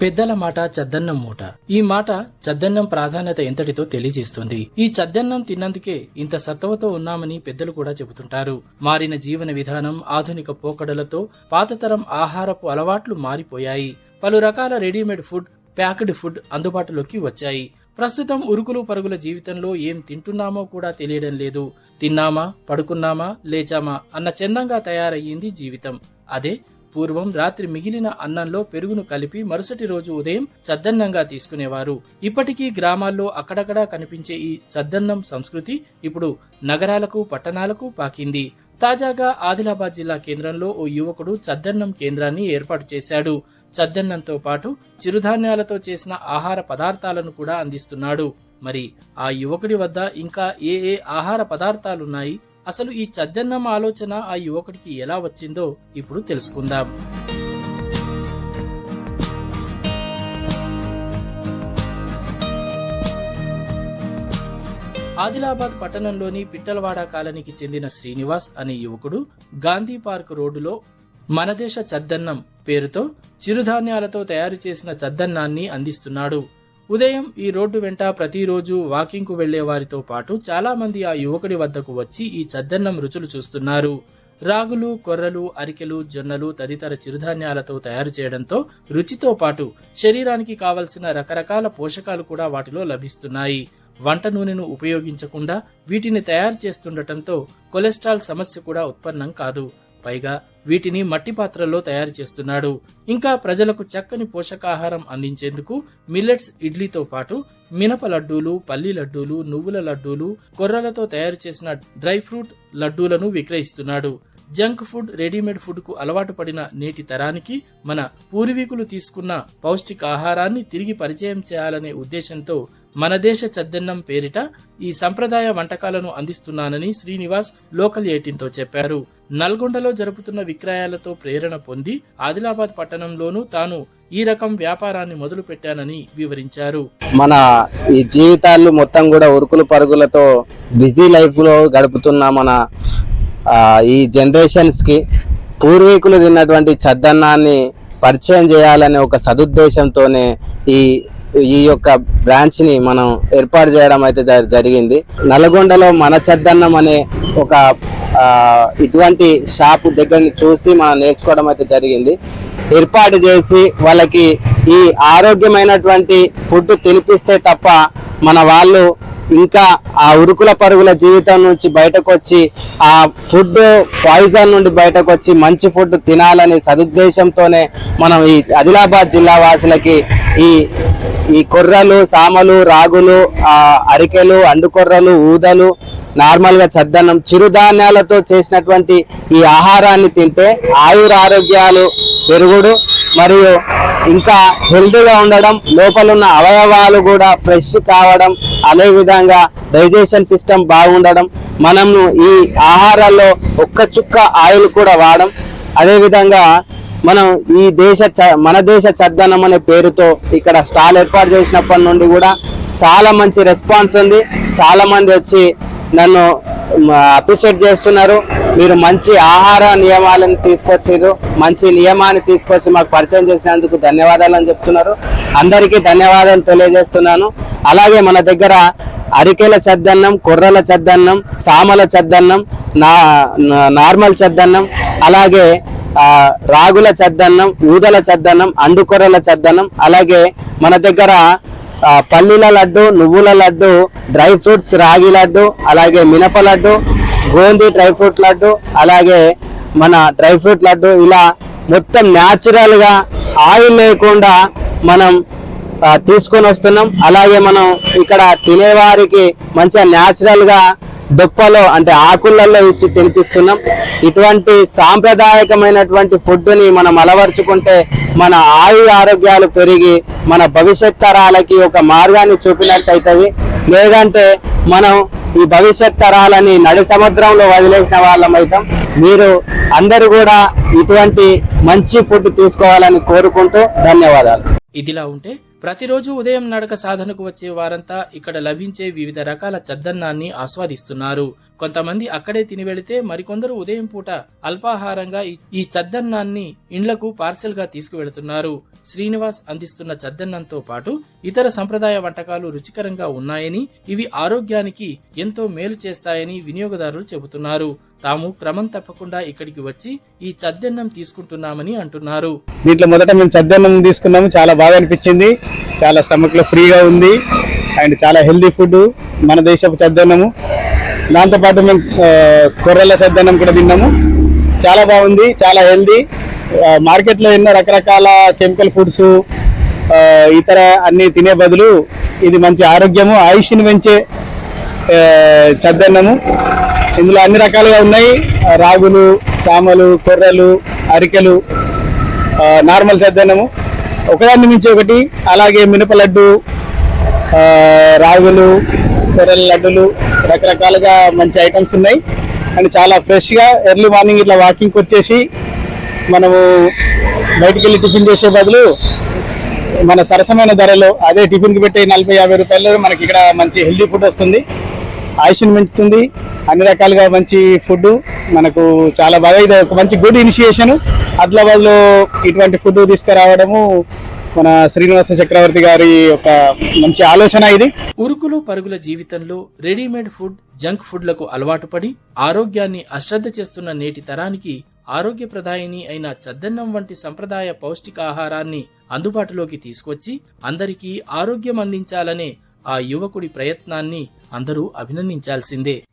పెద్దల మాట చద్దన్నం మూట. ఈ మాట చద్దన్నం ప్రాధాన్యత ఎంతటితో తెలియజేస్తుంది. ఈ చద్దన్నం తిన్నందుకే ఇంత సత్వతో ఉన్నామని పెద్దలు కూడా చెబుతుంటారు. మారిన జీవన విధానం ఆధునిక పోకడలతో పాతతరం ఆహారపు అలవాట్లు మారిపోయాయి. పలు రకాల రెడీమేడ్ ఫుడ్ ప్యాక్డ్ ఫుడ్ అందుబాటులోకి వచ్చాయి. ప్రస్తుతం ఉరుకులు పరుగుల జీవితంలో ఏం తింటున్నామో కూడా తెలియడం లేదు. తిన్నామా? పడుకున్నామా? లేచామా? అన్న చందంగా తయారయ్యింది జీవితం. అదే పూర్వం రాత్రి మిగిలిన అన్నంలో పెరుగును కలిపి మరుసటి రోజు ఉదయం సద్దన్నంగా తీసుకునేవారు. ఇప్పటికీ గ్రామాల్లో అక్కడక్కడా కనిపించే ఈ చద్దన్నం సంస్కృతి ఇప్పుడు నగరాలకు పట్టణాలకు పాకింది. తాజాగా ఆదిలాబాద్ జిల్లా కేంద్రంలో ఓ యువకుడు చద్దన్నం కేంద్రాన్ని ఏర్పాటు చేశాడు. చద్దన్నంతో పాటు చిరుధాన్యాలతో చేసిన ఆహార పదార్థాలను కూడా అందిస్తున్నాడు. మరి ఆ యువకుడి వద్ద ఇంకా ఏ ఏ ఆహార పదార్థాలున్నాయి? అసలు ఈ చద్దన్నం ఆలోచన ఆ యువకుడికి ఎలా వచ్చిందో ఇప్పుడు తెలుసుకుందాం. ఆదిలాబాద్ పట్టణంలోని పిట్టలవాడ కాలనీకి చెందిన శ్రీనివాస్ అనే యువకుడు గాంధీ పార్క్ రోడ్డులో మనదేశ చద్దన్నం పేరుతో చిరుధాన్యాలతో తయారు చేసిన చద్దన్నాన్ని అందిస్తున్నాడు. ఉదయం ఈ రోడ్డు వెంట ప్రతిరోజు వాకింగ్కు వెళ్ళే వారితో పాటు చాలా మంది ఆ యువకుడి వద్దకు వచ్చి ఈ చద్దన్నం రుచులు చూస్తున్నారు. రాగులు కొర్రలు అరికెలు జొన్నలు తదితర చిరుధాన్యాలతో తయారు చేయడంతో రుచితో పాటు శరీరానికి కావలసిన రకరకాల పోషకాలు కూడా వాటిలో లభిస్తున్నాయి. వంట నూనెను ఉపయోగించకుండా వీటిని తయారు చేస్తుండటంతో కొలెస్ట్రాల్ సమస్య కూడా ఉత్పన్నం కాదు. పైగా వీటిని మట్టి పాత్రల్లో తయారు చేస్తున్నాడు. ఇంకా ప్రజలకు చక్కని పోషకాహారం అందించేందుకు మిల్లెట్స్ ఇడ్లీతో పాటు మినప లడ్డూలు పల్లి లడ్డూలు నువ్వుల లడ్డూలు కొర్రలతో తయారు చేసిన డ్రై ఫ్రూట్ లడ్డూలను విక్రయిస్తున్నాడు. జంక్ ఫుడ్ రెడీమేడ్ ఫుడ్కు అలవాటు పడిన నేటి తరానికి మన పూర్వీకులు తీసుకున్న పౌష్టికాహారాన్ని తిరిగి పరిచయం చేయాలనే ఉద్దేశంతో మన దేశ చద్దన్నం పేరిట ఈ సంప్రదాయ వంటకాలను అందిస్తున్నానని శ్రీనివాస్ లోకల్ ఎయిటీన్తో చెప్పారు. నల్గొండలో జరుపుతున్న విక్రయాలతో ప్రేరణ పొంది ఆదిలాబాద్ పట్టణంలోనూ తాను ఈ రకం వ్యాపారాన్ని మొదలు పెట్టానని వివరించారు. మన ఈ జీవితాలు మొత్తం కూడా ఉరుకులు పరుగులతో బిజీ లైఫ్లో గడుపుతున్న మన ఈ జనరేషన్స్కి పూర్వీకులు తిన్నటువంటి చద్దన్నాన్ని పరిచయం చేయాలనే ఒక సదుద్దేశంతోనే ఈ ఈ యొక్క బ్రాంచ్ని మనం ఏర్పాటు చేయడం అయితే జ- జరిగింది. నల్గొండలో మన చెద్దన్నం అనే ఒక ఇటువంటి షాప్ దగ్గరని చూసి మనం నేర్చుకోవడం అయితే జరిగింది. ఏర్పాటు చేసి వాళ్ళకి ఈ ఆరోగ్యమైనటువంటి ఫుడ్ తినిపిస్తే తప్ప మన వాళ్ళు ఇంకా ఆ ఉరుకుల పరుగుల జీవితం నుంచి బయటకు వచ్చి ఆ ఫుడ్ పాయిజన్ నుండి బయటకు వచ్చి మంచి ఫుడ్ తినాలనే సదుద్దేశంతోనే మనం ఈ ఆదిలాబాద్ జిల్లా వాసులకి ఈ ఈ కొర్రలు సామలు రాగులు అరికెలు అండుకొర్రలు ఊదలు నార్మల్గా చద్దన్నం చిరుధాన్యాలతో చేసినటువంటి ఈ ఆహారాన్ని తింటే ఆయుర ఆరోగ్యాలు పెరుగుడు మరియు ఇంకా హెల్తీగా ఉండడం లోపల ఉన్న అవయవాలు కూడా ఫ్రెష్ కావడం అదే విధంగా డైజెషన్ సిస్టమ్ బాగుండడం మనము ఈ ఆహారాల్లో ఒక్క చుక్క ఆయిల్ కూడా వాడడం అదేవిధంగా మనం ఈ దేశ చ- మన దేశ చద్దన్నం అనే పేరుతో ఇక్కడ స్టాల్ ఏర్పాటు చేసినప్పటి నుండి కూడా చాలా మంచి రెస్పాన్స్ ఉంది. చాలా మంది వచ్చి నన్ను అప్రిషియేట్ చేస్తున్నారు. మీరు మంచి ఆహార నియమాలను తీసుకొచ్చారు మంచి నియమాన్ని తీసుకొచ్చి మాకు పరిచయం చేసినందుకు ధన్యవాదాలు అని చెప్తున్నారు. అందరికీ ధన్యవాదాలు తెలియజేస్తున్నాను. అలాగే మన దగ్గర అరికెల చద్దన్నం కొర్రల చద్దన్నం సామల చద్దన్నం నా నార్మల్ చద్దన్నం అలాగే రాగుల చద్దన్నం ఊదల చద్దన్నం అండుకొరల చద్దన్నం అలాగే మన దగ్గర పల్లీల లడ్డు నువ్వుల లడ్డు డ్రై ఫ్రూట్స్ రాగి లడ్డు అలాగే మినప లడ్డు గోంది డ్రై ఫ్రూట్ లడ్డు అలాగే మన డ్రై ఫ్రూట్ లడ్డు ఇలా మొత్తం న్యాచురల్గా ఆయిల్ లేకుండా మనం తీసుకొని వస్తున్నాం. అలాగే మనం ఇక్కడ తినేవారికి మంచిగా న్యాచురల్గా గా దుప్పలో అంటే ఆకులలో ఇచ్చి తినిపిస్తున్నాం. ఇటువంటి సాంప్రదాయకమైనటువంటి ఫుడ్ని మనం అలవర్చుకుంటే మన ఆయు ఆరోగ్యాలు పెరిగి మన భవిష్యత్ తరాలకి ఒక మార్గాన్ని చూపినట్టు అవుతుంది లేదంటే మనం ఈ భవిష్యత్ తరాలని నడి సముద్రంలో వదిలేసిన వాళ్ళం అవుతాం మీరు అందరూ కూడా ఇటువంటి మంచి ఫుడ్ తీసుకోవాలని కోరుకుంటూ ధన్యవాదాలు. ఇదిలా ఉంటే ప్రతిరోజు ఉదయం నడక సాధనకు వచ్చే వారంతా ఇక్కడ లభించే వివిధ రకాల చద్దన్నాన్ని ఆస్వాదిస్తున్నారు. కొంతమంది అక్కడే తిని వెళితే మరికొందరు ఉదయం పూట అల్పాహారంగా ఈ- చద్దన్నాన్ని ఇండ్లకు పార్సెల్గా తీసుకువెళుతున్నారు. శ్రీనివాస్ అందిస్తున్న చద్దన్నంతో పాటు ఇతర సంప్రదాయ వంటకాలు రుచికరంగా ఉన్నాయని ఇవి ఆరోగ్యానికి ఎంతో మేలు చేస్తాయని వినియోగదారులు చెబుతున్నారు. తాము క్రమం తప్పకుండా ఇక్కడికి వచ్చి ఈ చద్దన్నం తీసుకుంటున్నామని అంటున్నారు. దీంట్లో మొదట మేము చద్దన్నం తీసుకున్నాము. చాలా బాగా అనిపించింది. చాలా స్టమక్లో ఫ్రీగా ఉంది. అండ్ చాలా హెల్దీ ఫుడ్ మన దేశపు చద్దన్నము. దాంతోపాటు మేము కొర్రల చద్దన్నం కూడా తిన్నాము. చాలా బాగుంది. చాలా హెల్దీ. మార్కెట్లో ఎన్నో రకరకాల కెమికల్ ఫుడ్స్ ఇతర అన్ని తినే బదులు ఇది మంచి ఆరోగ్యము. ఆయుష్ని పెంచే చద్దన్నము. ఇందులో అన్ని రకాలుగా ఉన్నాయి. రాగులు సామలు కొర్రలు అరికెలు నార్మల్ చద్దన్నము. ఒకదాన్ని మించి ఒకటి అలాగే మినప లడ్డు రాగులు కొర్రల లడ్డులు రకరకాలుగా మంచి ఐటమ్స్ ఉన్నాయి. అండ్ చాలా ఫ్రెష్గా ఎర్లీ మార్నింగ్ ఇట్లా వాకింగ్కి వచ్చేసి మనము బయటికి వెళ్ళి టిఫిన్ చేసే బదులు మన సరసమైన ధరలో అదే టిఫిన్కి పెట్టే నలభై యాభై రూపాయల్లో మనకి ఇక్కడ మంచి హెల్దీ ఫుడ్ వస్తుంది. ఆయుష్ని పెంచుతుంది. అన్ని రకాలుగా మంచి ఫుడ్ మనకు చాలా బాగా ఇది ఒక మంచి గుడ్ ఇనిషియేషన్. ఆదిలాబాద్లో ఇటువంటి ఫుడ్ తీసుకురావడము మన శ్రీనివాస చక్రవర్తి గారి ఒక మంచి ఆలోచన ఇది. ఉరుకులు పరుగుల జీవితంలో రెడీమేడ్ ఫుడ్ జంక్ ఫుడ్లకు అలవాటు పడి ఆరోగ్యాన్ని అశ్రద్ధ చేస్తున్న నేటి తరానికి ఆరోగ్యప్రదాయిని అయిన చద్దన్నం వంటి సంప్రదాయ పౌష్టికాహారాన్ని అందుబాటులోకి తీసుకొచ్చి అందరికీ ఆరోగ్యం అందించాలనే ఆ యువకుడి ప్రయత్నాన్ని అందరూ అభినందించాల్సిందే.